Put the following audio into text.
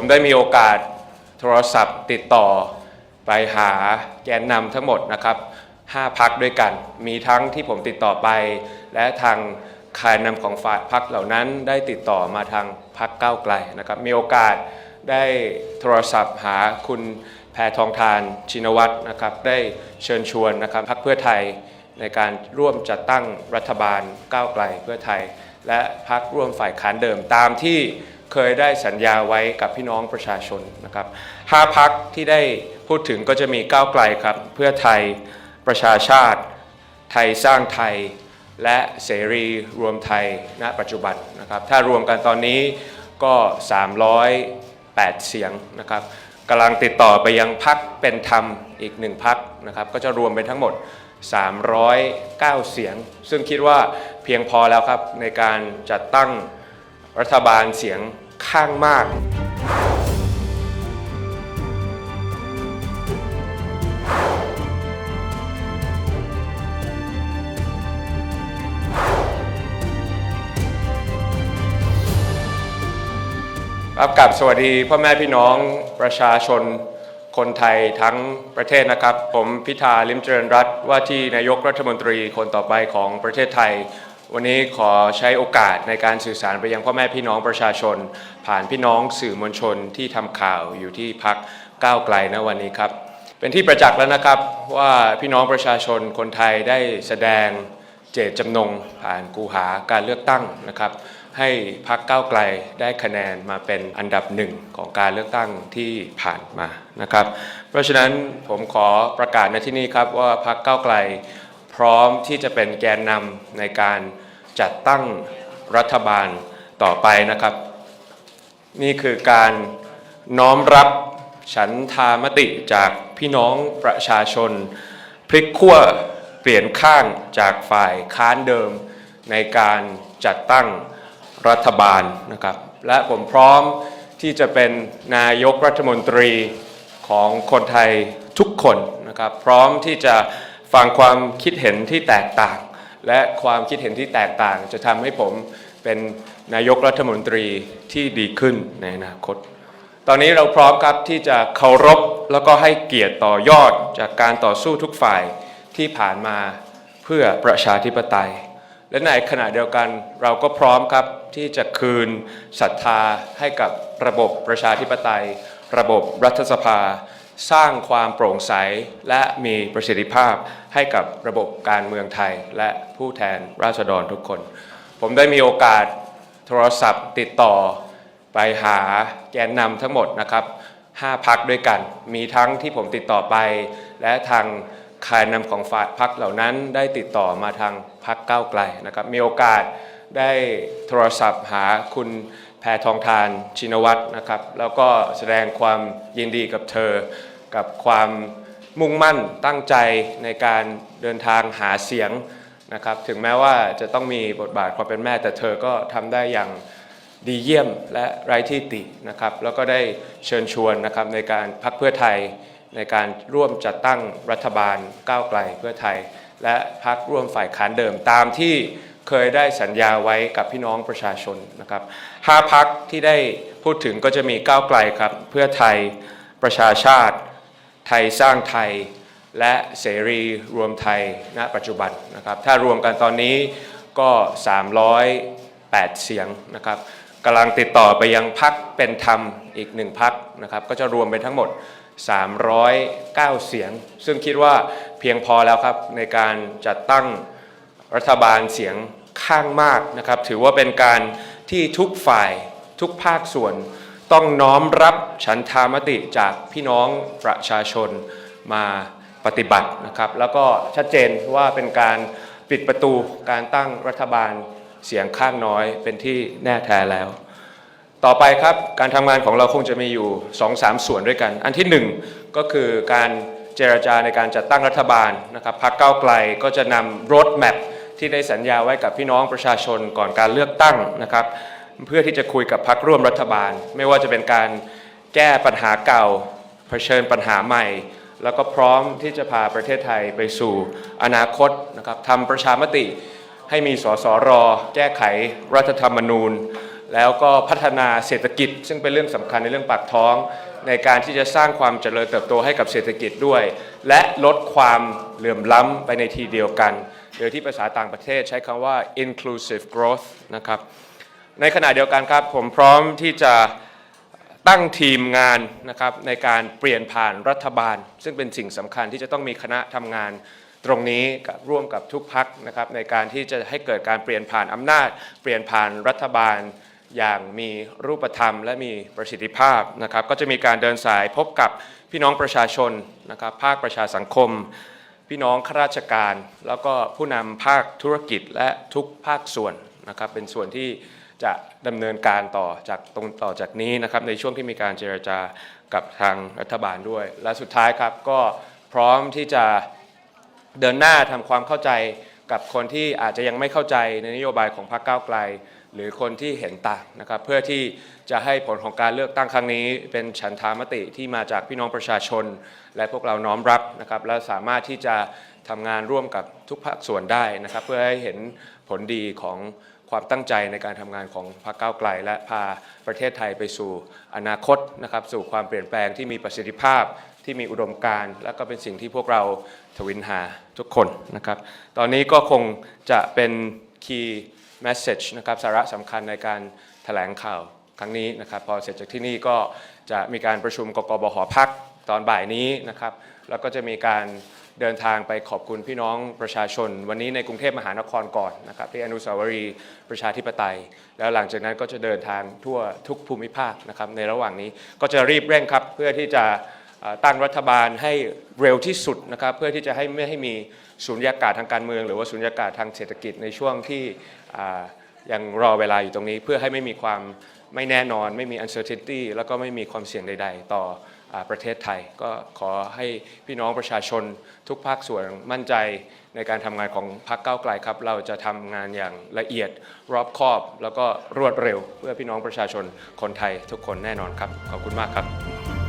ผมได้มีโอกาสโทรศัพท์ติดต่อไปหาแกนนำทั้งหมดนะครับ5พักด้วยกัน มีทั้งที่ผมติดต่อไป และทางคายนำของฝ่ายพักเหล่านั้นได้ติดต่อมาทางพักก้าวไกลนะครับ มีโอกาสได้โทรศัพท์หาคุณแพทองทานชินวัตรนะครับ ได้เชิญชวนนะครับพักเพื่อไทยในการร่วมจัดตั้งรัฐบาลก้าวไกลเพื่อไทย และพักร่วมฝ่ายค้านเดิมตามที่ เคยได้สัญญาไว้กับพี่น้องประชาชนนะครับห้าพักที่ได้พูดถึงก็จะมีก้าวไกลครับ เพื่อไทยประชาชาติ ไทยสร้างไทยและเสรีรวมไทยณปัจจุบันนะครับ ถ้ารวมกันตอนนี้ก็ 308 เสียงนะครับกำลังติดต่อไปยังพักเป็นธรรมอีกหนึ่งพักนะครับ ก็จะรวมเป็นทั้งหมด 309 เสียง ซึ่งคิดว่าเพียงพอแล้วครับในการจัดตั้ง รัฐบาลเสียงข้างมาก รับกับสวัสดีพ่อแม่พี่น้องประชาชนคนไทยทั้งประเทศนะครับ ผมพิธาลิมเจริญรัตว่าที่นายกรัฐมนตรีคนต่อไปของประเทศไทย วันนี้ขอใช้โอกาสในการสื่อสารไปยังพ่อแม่พี่น้องประชาชน ผ่านพี่น้องสื่อมวลชนที่ทำข่าวอยู่ที่พักก้าวไกลณวันนี้ครับ เป็นที่ประจักษ์แล้วนะครับว่าพี่น้องประชาชนคนไทยได้แสดงเจตจำนงผ่านกูหาการเลือกตั้งนะครับ ให้พักก้าวไกลได้คะแนนมาเป็นอันดับหนึ่งของการเลือกตั้งที่ผ่านมานะครับ เพราะฉะนั้นผมขอประกาศในที่นี้ครับว่าพักก้าวไกล พร้อมที่จะเป็นแกนนำในการจัดตั้งรัฐบาลต่อไปนะครับ นี่คือการน้อมรับฉันทามติจากพี่น้องประชาชน พลิกขั้วเปลี่ยนข้างจากฝ่ายค้านเดิม ในการจัดตั้งรัฐบาลนะครับ และผมพร้อมที่จะเป็นนายกรัฐมนตรีของคนไทยทุกคนนะครับ พร้อมที่จะ ฟังความคิดเห็นที่แตกต่าง และความคิดเห็นที่แตกต่าง จะทำให้ผมเป็นนายกรัฐมนตรีที่ดีขึ้นในอนาคต ตอนนี้เราพร้อมครับที่จะเคารพแล้วก็ให้เกียรติต่อยอดจากการต่อสู้ทุกฝ่ายที่ผ่านมาเพื่อประชาธิปไตย และในขณะเดียวกันเราก็พร้อมครับที่จะคืนศรัทธาให้กับระบบประชาธิปไตย ระบบรัฐสภา สร้างความโปร่งใสและมีประสิทธิภาพให้กับระบบการเมืองไทย และผู้แทนราษฎรทุกคน ผมได้มีโอกาสโทรศัพท์ติดต่อไปหาแกนนำทั้งหมดนะครับ5พักด้วยกัน มีทั้งที่ผมติดต่อไป และทางคายนำของฝ่ายพักเหล่านั้นได้ติดต่อมาทางพักก้าวไกลนะครับ มีโอกาสได้โทรศัพท์หาคุณ แพทองทานชินวัตรนะครับ แล้วก็แสดงความยินดีกับเธอ กับความมุ่งมั่นตั้งใจในการเดินทางหาเสียงนะครับ ถึงแม้ว่าจะต้องมีบทบาทความเป็นแม่แต่เธอก็ทำได้อย่างดีเยี่ยมและไร้ที่ตินะครับ แล้วก็ได้เชิญชวนนะครับในการพักเพื่อไทยในการร่วมจัดตั้งรัฐบาลก้าวไกลเพื่อไทย และพักร่วมฝ่ายค้านเดิมตามที่ เคยได้สัญญาไว้กับพี่น้องประชาชนนะครับห้าพักที่ได้พูดถึงก็จะมีก้าวไกลครับ เพื่อไทยประชาชาติ ไทยสร้างไทย และเสรีรวมไทยณปัจจุบันนะครับ ถ้ารวมกันตอนนี้ก็ 308 เสียงนะครับกำลังติดต่อไปยังพักเป็นธรรมอีกหนึ่งพักนะครับ ก็จะรวมเป็นทั้งหมด 309 เสียง ซึ่งคิดว่าเพียงพอแล้วครับในการจัดตั้งรัฐบาลเสียง ข้างมากนะครับ ถือว่าเป็นการที่ทุกฝ่ายทุกภาคส่วน ต้องน้อมรับฉันทามติจากพี่น้องประชาชนมาปฏิบัตินะครับ แล้วก็ชัดเจนว่าเป็นการปิดประตูการตั้งรัฐบาลเสียงข้างน้อยเป็นที่แน่แท้แล้ว ต่อไปครับการทำงานของเราคงจะมีอยู่ 2-3 ส่วนด้วยกัน อันที่ 1 ก็คือการเจรจาในการจัดตั้งรัฐบาลนะครับพรรคก้าวไกลก็จะนำรถแมพ ที่ได้สัญญาไว้กับพี่น้องประชาชนก่อนการเลือกตั้งนะครับ เพื่อที่จะคุยกับพรรคร่วมรัฐบาล ไม่ว่าจะเป็นการแก้ปัญหาเก่าเผชิญปัญหาใหม่ แล้วก็พร้อมที่จะพาประเทศไทยไปสู่อนาคตนะครับทำประชามติให้มีสสรแก้ไขรัฐธรรมนูญ แล้วก็พัฒนาเศรษฐกิจ ซึ่งเป็นเรื่องสำคัญในเรื่องปากท้อง ในการที่จะสร้างความเจริญเติบโตให้กับเศรษฐกิจด้วย และลดความเหลื่อมล้ำไปในทีเดียวกันโดยที่ภาษาต่างประเทศใช้คำว่า inclusive growth นะครับในขณะเดียวกันครับผมพร้อมที่จะตั้งทีมงานนะครับในการเปลี่ยนผ่านรัฐบาล ซึ่งเป็นสิ่งสำคัญที่จะต้องมีคณะทำงานตรงนี้ร่วมกับทุกพักนะครับในการที่จะให้เกิดการเปลี่ยนผ่านอำนาจ เปลี่ยนผ่านรัฐบาล อย่างมีรูปธรรม และมีประสิทธิภาพนะครับ ก็จะมีการเดินสายพบกับพี่น้องประชาชนนะครับ ภาคประชาสังคม พี่น้องข้าราชการ แล้วก็ผู้นำภาคธุรกิจและทุกภาคส่วนนะครับ เป็นส่วนที่จะดำเนินการต่อจากตรงต่อจากนี้นะครับ ในช่วงที่มีการเจรจากับทางรัฐบาลด้วย และสุดท้ายครับก็พร้อมที่จะเดินหน้าทำความเข้าใจกับคนที่อาจจะยังไม่เข้าใจในนโยบายของพรรคก้าวไกล หรือคนที่เห็นต่างนะครับเพื่อที่จะให้ผลของการเลือกตั้งครั้งนี้ เป็นฉันทามติที่มาจากพี่น้องประชาชน และพวกเราน้อมรับนะครับและสามารถที่จะทำงานร่วมกับทุกภาคส่วนได้นะครับ เพื่อให้เห็นผลดีของความตั้งใจในการทำงานของพรรคก้าวไกล และพาประเทศไทยไปสู่อนาคตนะครับสู่ความเปลี่ยนแปลงที่มีประสิทธิภาพที่มีอุดมการณ์ และก็เป็นสิ่งที่พวกเราทวินหาทุกคนนะครับ ตอนนี้ก็คงจะเป็นคีย์ key message นะครับสาระสำคัญในการแถลงข่าวครั้งนี้นะครับพอเสร็จจากที่นี่ก็จะมีการประชุมกกบหอพักตอนบ่ายนี้นะครับแล้วก็จะมีการเดินทางไปขอบคุณพี่น้องประชาชน วันนี้ในกรุงเทพมหานครก่อนนะครับที่อนุสาวรีย์ประชาธิปไตย แล้วหลังจากนั้นก็จะเดินทางทั่วทุกภูมิภาคนะครับในระหว่างนี้ก็จะรีบเร่งครับเพื่อที่จะ ตั้งรัฐบาลให้เร็วที่สุดนะครับเพื่อที่จะให้ไม่ให้มีสุญญากาศทางการเมือง หรือว่าสุญญากาศทางเศรษฐกิจในช่วงที่ยังรอเวลาอยู่ตรงนี้ เพื่อให้ไม่มีความไม่แน่นอน ไม่มี uncertainty แล้วก็ไม่มีความเสี่ยงใด ๆ ต่ออประเทศไทย ก็ขอให้พี่น้องประชาชนทุกภาคส่วนมั่นใจในการทำงานของพรรคก้าวไกลครับ เราจะทำงานอย่างละเอียดรอบคอบ แล้วก็รวดเร็ว เพื่อพี่น้องประชาชนคนไทยทุกคนแน่นอนครับ ขอบคุณมากครับ